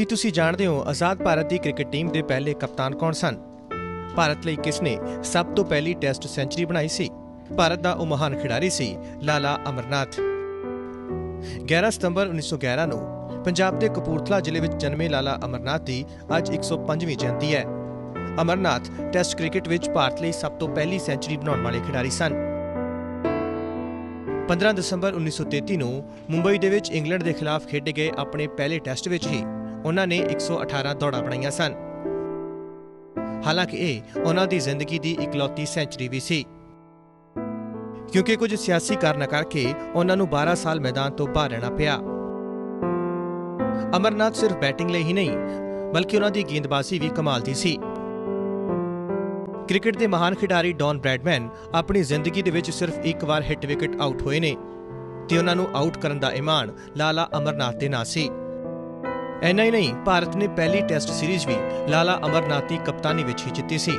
ਕੀ ਤੁਸੀਂ ਜਾਣਦੇ ਹੋ ਆਜ਼ਾਦ ਭਾਰਤ ਦੀ ਕ੍ਰਿਕਟ ਟੀਮ ਦੇ ਪਹਿਲੇ ਕਪਤਾਨ ਕੌਣ ਸਨ? ਭਾਰਤ ਲਈ ਕਿਸ ਨੇ ਸਭ ਤੋਂ ਪਹਿਲੀ ਟੈਸਟ ਸੈਂਚਰੀ ਬਣਾਈ ਸੀ? ਭਾਰਤ ਦਾ ਉਹ ਮਹਾਨ ਖਿਡਾਰੀ ਸੀ ਲਾਲਾ ਅਮਰਨਾਥ। 11 ਸਤੰਬਰ 1911 ਨੂੰ ਪੰਜਾਬ ਦੇ ਕਪੂਰਥਲਾ ਜ਼ਿਲ੍ਹੇ ਵਿੱਚ ਜਨਮੇ ਲਾਲਾ ਅਮਰਨਾਥ ਦੀ ਅੱਜ 105ਵੀਂ ਜਯੰਤੀ ਹੈ। ਅਮਰਨਾਥ ਟੈਸਟ ਕ੍ਰਿਕਟ ਵਿੱਚ ਭਾਰਤ ਲਈ ਸਭ ਤੋਂ ਪਹਿਲੀ ਸੈਂਚਰੀ ਬਣਾਉਣ ਵਾਲੇ ਖਿਡਾਰੀ ਸਨ। 15 ਦਸੰਬਰ 1933 ਨੂੰ ਮੁੰਬਈ ਦੇ ਵਿੱਚ ਇੰਗਲੈਂਡ ਦੇ ਖਿਲਾਫ ਖੇਡੇ ਗਏ ਆਪਣੇ ਪਹਿਲੇ ਟੈਸਟ ਵਿੱਚ ਹੀ ਉਹਨਾਂ ਨੇ 118 ਦੌੜਾਂ ਬਣਾਈਆਂ ਸਨ। ਹਾਲਾਂਕਿ ਇਹ ਉਹਨਾਂ ਦੀ ਜ਼ਿੰਦਗੀ ਦੀ ਇਕਲੌਤੀ ਸੈਂਚਰੀ ਵੀ ਸੀ। ਕਿਉਂਕਿ ਕੁਝ ਸਿਆਸੀ ਕਾਰਨਾਂ ਕਰਕੇ ਉਹਨਾਂ ਨੂੰ 12 ਸਾਲ ਮੈਦਾਨ ਤੋਂ ਬਾਹਰ ਰਹਿਣਾ ਪਿਆ। ਅਮਰਨਾਥ ਸਿਰਫ ਬੈਟਿੰਗ ਲਈ ਹੀ ਨਹੀਂ, ਬਲਕਿ ਉਹਨਾਂ ਦੀ ਗੇਂਦਬਾਜ਼ੀ ਵੀ ਕਮਾਲ ਦੀ ਸੀ। ਕ੍ਰਿਕਟ ਦੇ ਮਹਾਨ ਖਿਡਾਰੀ ਡੌਨ ਬ੍ਰੈਡਮੈਨ ਆਪਣੀ ਜ਼ਿੰਦਗੀ ਦੇ ਵਿੱਚ ਸਿਰਫ ਇੱਕ ਵਾਰ ਹਿੱਟ ਵਿਕਟ ਆਊਟ ਹੋਏ ਨੇ, ਤੇ ਉਹਨਾਂ ਨੂੰ ਆਊਟ ਕਰਨ ਦਾ ਇਮਾਨ ਲਾਲਾ ਅਮਰਨਾਥ ਦੇ ਨਾਂ ਸੀ। ਐਨਾ ਹੀ ਨਹੀਂ ਭਾਰਤ ਨੇ ਪਹਿਲੀ ਟੈਸਟ ਸੀਰੀਜ਼ ਵੀ ਲਾਲਾ ਅਮਰਨਾਥ ਦੀ ਕਪਤਾਨੀ ਵਿੱਚ ਹੀ ਜਿੱਤੀ ਸੀ।